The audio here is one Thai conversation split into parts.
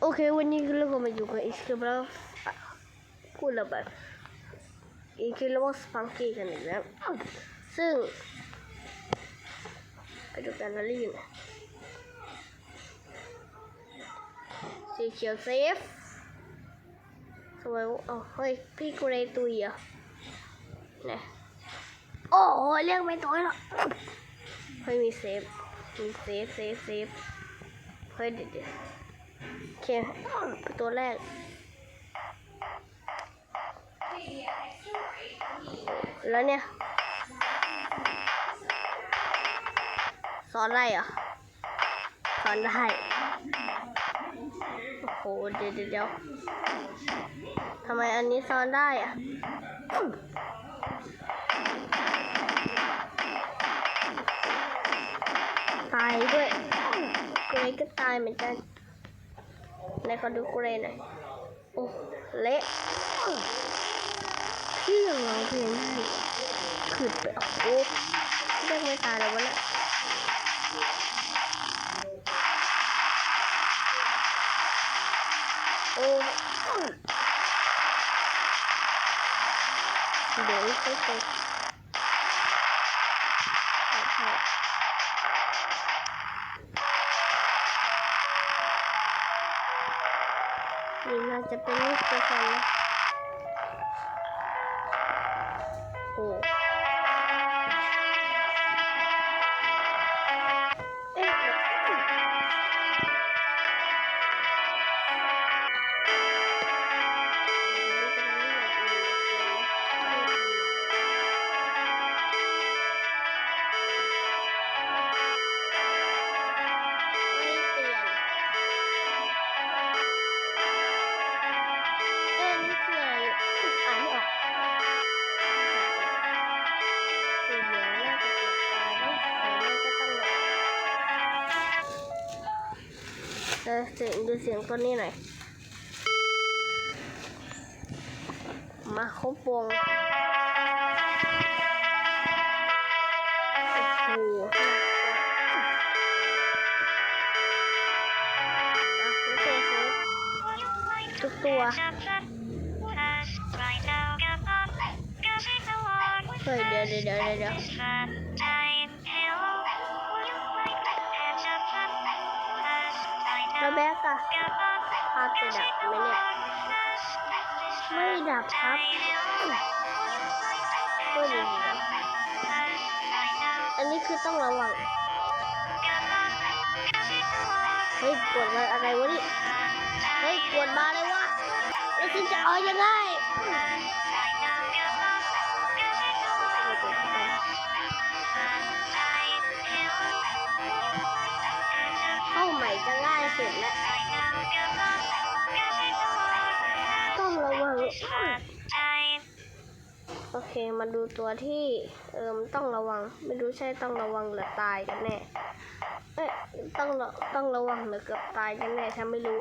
โอเค วันนี้เราก็มาอยู่กับอีสกับเราพูดแล้วแบบอีคิลวอสฟังกี้กันอีกแล้ว ซึ่งไปดูแกันนะลีนะสีเขียวเซฟทำไมวะเอเฮ้ย พี่กูเลยตุยอะเนี่ยโอ้เรียกไม่ตัวหรอกเฮ้ยมีเซฟมีเซฟเซฟเซฟเฮ้ยเดี๋ยวเดี๋ยว โอเคตัวแรกแล้วเนี่ย สอนอะไรอะ สอนได้ โอ้โห เดี๋ยวเดี๋ยวทำไมอันนี้สอนได้อะ ตายด้วยเกรก็ตายเหมือนกัน ไหนขอดูเกรย์หน่อยโอ้เละพี่ยังร้องเพลงได้ขึ้นไปโอ้โหเรียกไม่ตายแล้ววะเนี่ยโอ้เดี๋ยวค่อยๆ จะเป็นลูกตัวสันนะ เสียงดูเสียงตัวนี้หน่อย มาครบวงโอ้โหตัวเซฟทุกตัวเฮ้ยเดี๋ยวเดี๋ยวเดี๋ยว เดี๋ยวแล้วแบกอะภาพจะดับไหมเนี่ย ไม่ดับครับก็ดีนะอันนี้คือต้องระวัง เฮ้ยกดมาอะไรวะนี่ เฮ้ยกดมาเลยวะแล้วฉันจะเอายังไง จะง่ายสุดแล้ว ต้องระวัง โอเค มาดูตัวที่เอิมต้องระวัง ไม่รู้ใช่ต้องระวังหรือตายกันแน่ เอ๊ะต้องระต้องระวังหรือเกือบตายกันแน่ฉันไม่รู้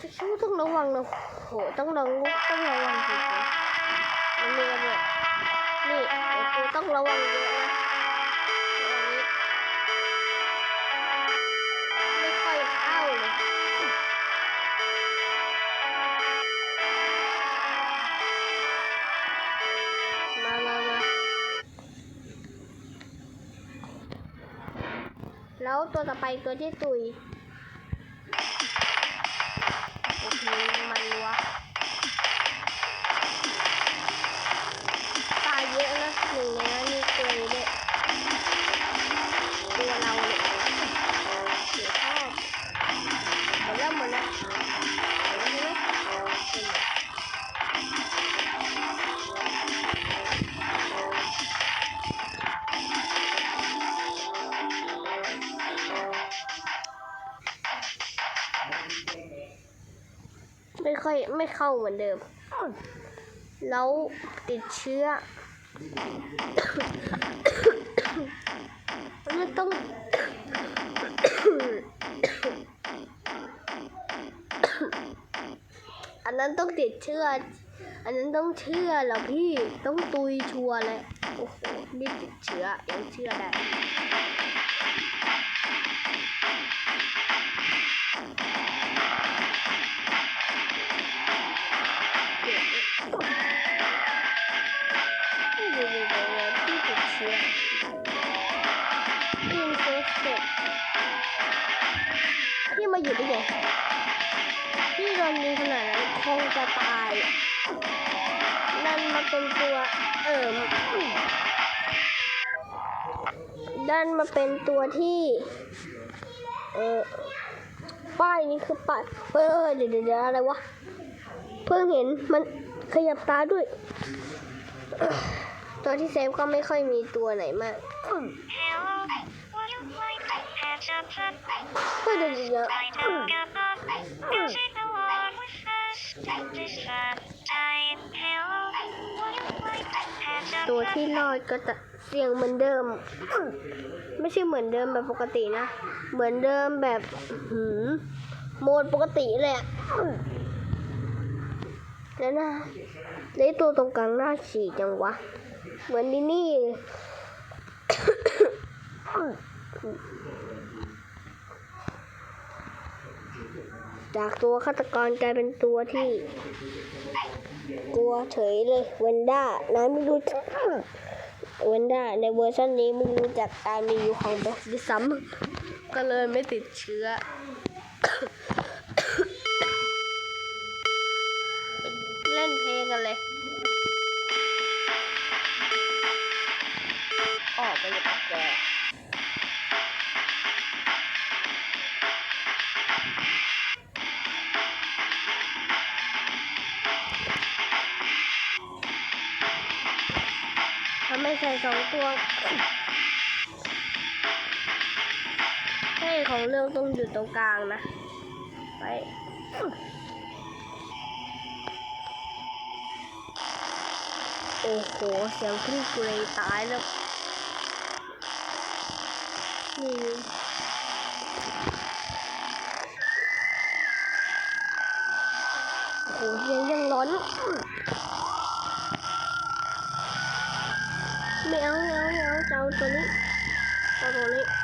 จะคิดว่าต้องระวังนะโห ต้องระวังต้องระวังจริงๆมันมีระเบิดนี่เดี๋ยวกูต้องระวังเยอะนะ ตัวต่อไปตัวที่ตุย เข้าเหมือนเดิม แล้วติดเชื้อมันต้องอันนั้นต้องติดเชื้อ อันนั้นต้องเชื่อแล้วพี่ต้องตุยชัวร์เลย โอ้โห นี่ติดเชื้อยังเชื่อได้ ดันมาเป็นตัวที่ เออป้ายนี้คือป้ายเฮ้ยเดี๋ยวเดี๋ยวเดี๋ยวอะไรวะ เพิ่งเห็นมันขยับตาด้วย ตัวที่เซฟก็ไม่ค่อยมีตัวไหนมากเดี๋ยวเดี๋ยวเดี๋ยวตัวที่รอดก็จะ เสียงเหมือนเดิม ไม่ใช่เหมือนเดิมแบบปกตินะ เหมือนเดิมแบบหืมโหมดปกติเลยอะแล้วนะแล้วตัวตรงกลางหน้าฉีกจังวะ เหมือนนี่นี่จากตัวฆาตกรกลายเป็นตัวที่ กลัวเฉยเลยเวนด้านายไม่รู้จัก เวนด้าในเวอร์ชันนี้มึงรู้จักการมีอยู่ของแบ็คด้วยซ้ำก็เลยไม่ติดเชื้อ ตัวให้ของเรื่องต้องอยู่ตรงกลางนะ ไปโอ้โห เสียงคลื่นกูเลยตายแล้วนี่โอ้โหเสียงยังร้อน ไม่เอาไม่เอาไม่เอาจะเอาตัวนี้ เ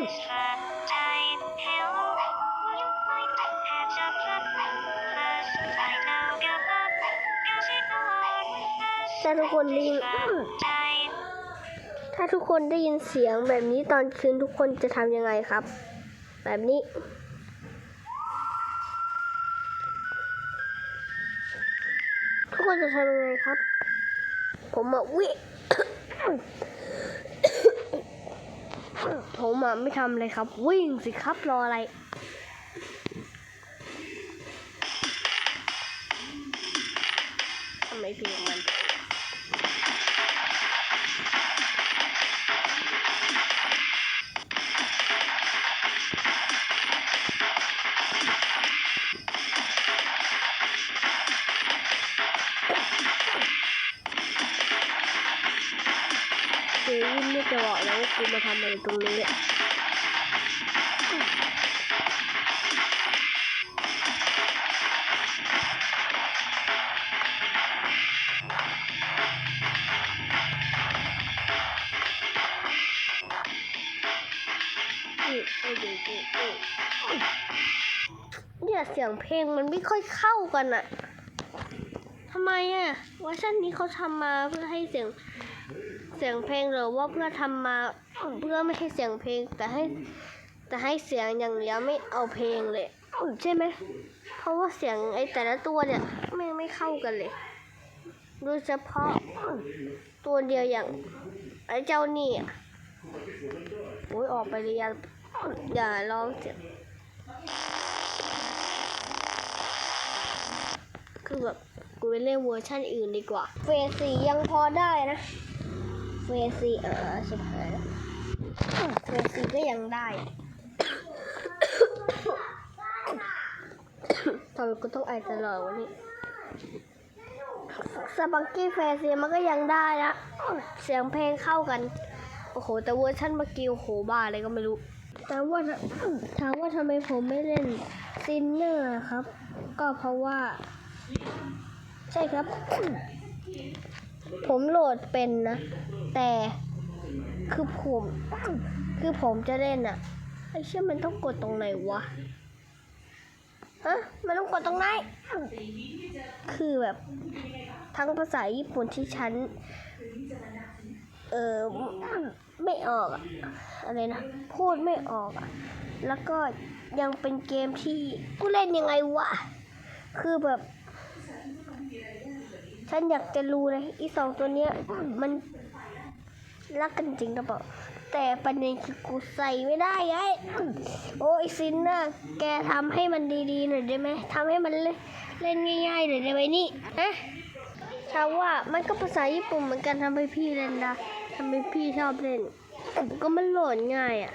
ถ้าทุกคนได้ยินถ้าทุกคนได้ยินเสียงแบบนี้ตอนคืนทุกคนจะทำยังไงครับ แบบนี้ทุกคนจะทำยังไงครับ ผมอะวิ ผมอะไม่ทำเลยครับ วิ่งสิครับรออะไร เควินไม่จะบอกแล้วว่ากูมาทำอะไรตรงนี้เนี่ยเสียงเพลงมันไม่ค่อยเข้ากันอะทำไมอะเวอร์ชันนี้เขาทำมาเพื่อให้เสียง เสียงเพลงหรือว่าเพื่อทำมาเพื่อไม่ให้เสียงเพลง แต่ให้แต่ให้เสียงอย่างเดียวไม่เอาเพลงเลยใช่ไหมเพราะว่าเสียงไอ้แต่ละตัวเนี่ยไม่ไม่เข้ากันเลยโดยเฉพาะตัวเดียวอย่างไอ้เจ้านี่อะโอ้ยออกไปเลยอย่าอย่าร้องเสียงคือแบบกูไปเล่นเวอร์ชันอื่นดีกว่า เฟสสี่ยังพอได้นะ เฟสสี่เออสุดท้ายแล้วเฟสสี่ก็ยังได้ทำไมกูต้องไอตลอดวันนี้สปังกี้เฟสสี่มันก็ยังได้นะเสียงเพลงเข้ากัน โอ้โห แต่เวอร์ชันเมื่อกี้โอ้โหบ้าอะไรก็ไม่รู้ แต่ว่าถามว่าทำไมผมไม่เล่นซินเนอร์ครับ ก็เพราะว่า ใช่ครับ ผมโหลดเป็นนะ แต่คือผมคือผมจะเล่นอะไอ้เชื่อมันต้องกดตรงไหนวะฮะมันต้องกดตรงไหน คือแบบ ทั้งภาษาญี่ปุ่นที่ฉัน เออไม่ออกอะอะไรนะ พูดไม่ออกอะแล้วก็ยังเป็นเกมที่กูเล่นยังไงวะ คือแบบ ฉันอยากจะรู้เลยอีสองตัวเนี้ยมันรักกันจริงหรือเปล่าแต่ประเด็นคือกูใส่ไม่ได้ไงโอ้ยซินน่ะแกทำให้มันดีๆหน่อยได้ไหมทำให้มันเล่นเล่นง่ายๆหน่อยได้ไหมนี่ฮะชาวว่ามันก็ภาษาญี่ปุ่นเหมือนกันทำให้พี่เล่นได้ทำให้พี่ชอบเล่นก็มันโหลดง่ายอะ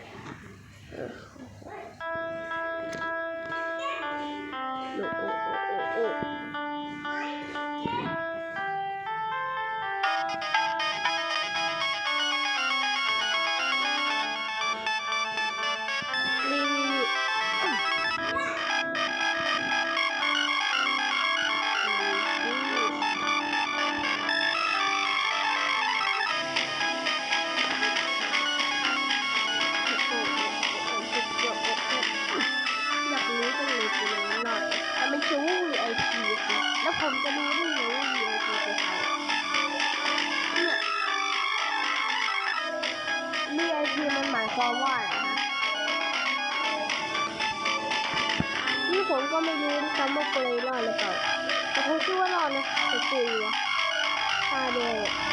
นะ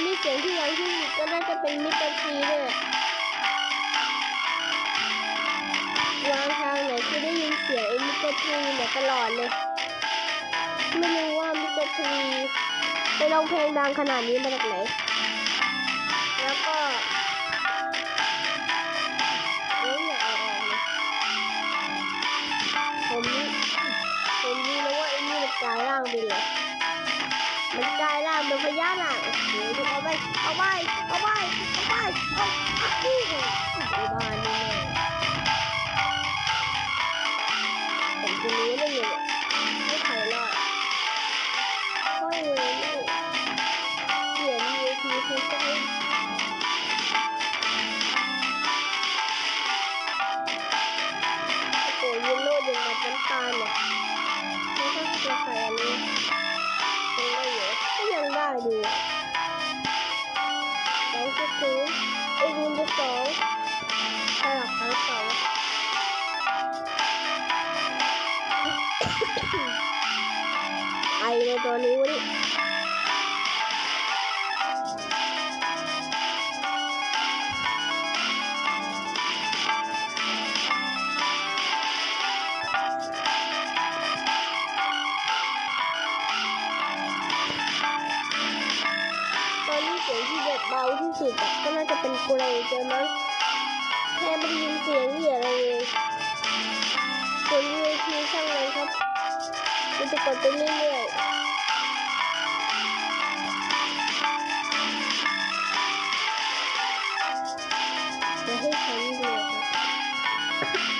ันนี้เสียงที่ยังที่สุดก็น่าจะเป็นมิสเตอร์ทีเนี่ยวางทางไหนคือได้ยินเสียงไอ้มิสเตอร์ทีเนี่ยตลอดเลย ไม่รู้ว่ามิสเตอร์ทีไปร้องเพลงดังขนาดนี้มาจากไหน พญานาคโอ้โหดูเอาไปเอาไปเอาไปเอาไปเอาเอานี่ไง ก็ยังได้ดีอะสองจุ ที่แบบเบาที่สุดก็น่าจะเป็นเกรย์เจอมั้งแค่ไม่ได้ยินเสียงเหยียอะไรเลยส่วน VIP ช่างเลยครับมันจะกดไปเรื่อยๆให้ฉันดูครับ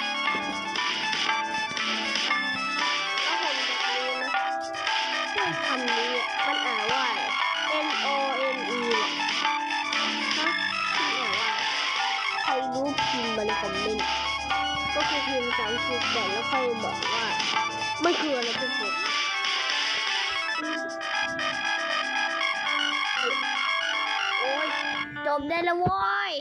กก่อนแล้วค่อยบอกว่ามันคืออะไรทุกคนโอ้ยจบได้แล้วโว้ย